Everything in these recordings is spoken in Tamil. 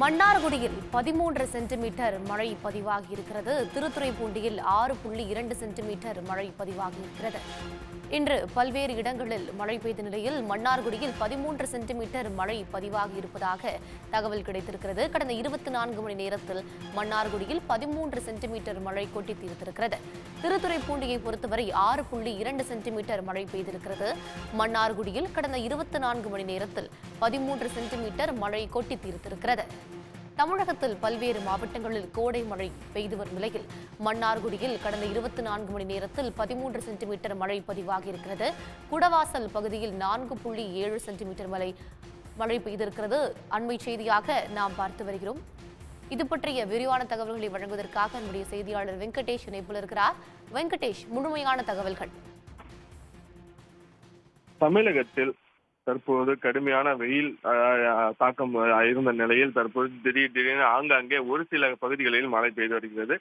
மன்னார்குடியில் பதிமூன்று சென்டிமீட்டர் மழை பதிவாகி இருக்கிறது திருத்துறைப்பூண்டியில் ஆறு புள்ளி இரண்டு சென்டிமீட்டர் மழை பதிவாகி இருக்கிறது இன்று பல்வேறு இடங்களில் மழை பெய்த நிலையில் மன்னார்குடியில் பதிமூன்று சென்டிமீட்டர் மழை பதிவாகி இருப்பதாக தகவல் கிடைத்திருக்கிறது. கடந்த இருபத்தி நான்கு மணி நேரத்தில் மன்னார்குடியில் பதிமூன்று சென்டிமீட்டர் மழை கொட்டி தீர்த்திருக்கிறது. திருத்துறைப்பூண்டியை பொறுத்தவரை ஆறு புள்ளி இரண்டு சென்டிமீட்டர் மழை பெய்திருக்கிறது. மன்னார்குடியில் கடந்த இருபத்தி நான்கு மணி நேரத்தில் பதிமூன்று சென்டிமீட்டர் மழை கொட்டி தீர்த்திருக்கிறது. தமிழகத்தில் பல்வேறு மாவட்டங்களில் கோடை மழை பெய்து வரும் நிலையில் மன்னார்குடியில் கடந்த இருபத்தி நான்கு மணி நேரத்தில் பதிமூன்று சென்டிமீட்டர் மழை பதிவாகியிருக்கிறது குடவாசல் பகுதியில் நான்கு புள்ளி ஏழு சென்டிமீட்டர் மழை மழை பெய்திருக்கிறது. அண்மை செய்தியாக நாம் பார்த்து வருகிறோம். இது பற்றிய விரிவான தகவல்களை வழங்குவதற்காக நம்முடைய செய்தியாளர் வெங்கடேஷ் இணைப்பில் இருக்கிறார். வெங்கடேஷ் முழுமையான தகவல்கள். தமிழகத்தில் தற்போது கடுமையான வெயில் தாக்கம் இருந்த நிலையில் தற்போது திடீர் திடீர்னு ஆங்காங்கே ஒரு சில பகுதிகளில் மழை பெய்து வருகிறது.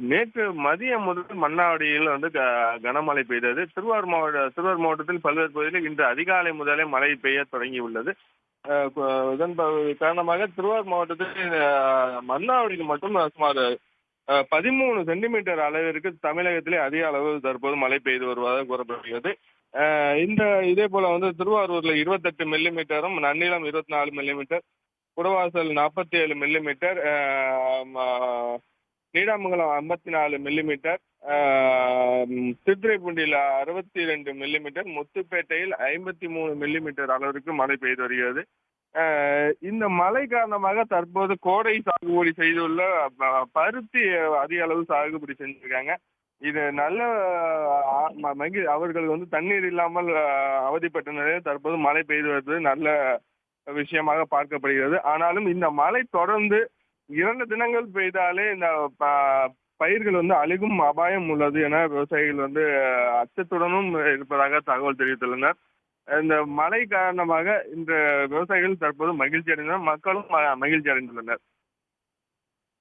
நேற்று மதியம் முதல் மன்னாடியில் வந்து க- கனமழை பெய்தது. திருவாரூர் மாவட்ட திருவாரூர் மாவட்டத்தில் பல்வேறு பகுதிகளில் இன்று அதிகாலை முதலே மழை பெய்ய தொடங்கியுள்ளது உள்ளது. இதன் காரணமாக திருவாரூர் மாவட்டத்தில் மன்னாவடியில் மட்டும் சுமார் பதிமூணு சென்டிமீட்டர் அளவிற்கு தமிழகத்திலே அதிக அளவு தற்போது மழை பெய்து வருவதாக கூறப்படுகிறது. இந்த இதே போல வந்து திருவாரூர்ல இருபத்தெட்டு மில்லிமீட்டரும் நன்னிலம் இருபத்தி நாலு மில்லிமீட்டர் குடவாசல் நாற்பத்தி ஏழு மில்லிமீட்டர் நீடாமங்கலம் ஐம்பத்தி நாலு மில்லிமீட்டர் திருத்துறைப்பூண்டியில் அறுபத்தி ரெண்டு மில்லிமீட்டர் முத்துப்பேட்டையில் ஐம்பத்தி மூணு மில்லிமீட்டர் அளவிற்கு மழை பெய்து வருகிறது. இந்த மழை காரணமாக தற்போது கோடை சாகுபடி செய்துள்ள பருத்தி அதிக அளவு சாகுபடி செஞ்சிருக்காங்க. இது நல்ல ஆ- மகி அவர்களுக்கு வந்து தண்ணீர் இல்லாமல் அவதிப்பட்ட நிலையில் தற்போது மழை பெய்து வருவது நல்ல விஷயமாக பார்க்கப்படுகிறது. ஆனாலும் இந்த மழை தொடர்ந்து இரண்டு தினங்கள் பெய்தாலே இந்த பயிர்கள் வந்து அழுகும் அபாயம் உள்ளது என விவசாயிகள் வந்து அச்சத்துடனும் இருப்பதாக தகவல் தெரிவித்துள்ளனர். இந்த மழை காரணமாக இந்த விவசாயிகள் தற்போது மகிழ்ச்சி அடைந்தனர் மக்களும் ம- மகிழ்ச்சி அடைந்துள்ளனர்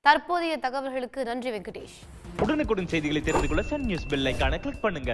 தற்போதைய தகவல்களுக்கு நன்றி வெங்கடேஷ். உடனுக்குடன் செய்திகளை தெரிந்து கொள்ள சன் நியூஸ் பெல் ஐக்கான கிளிக் பண்ணுங்க.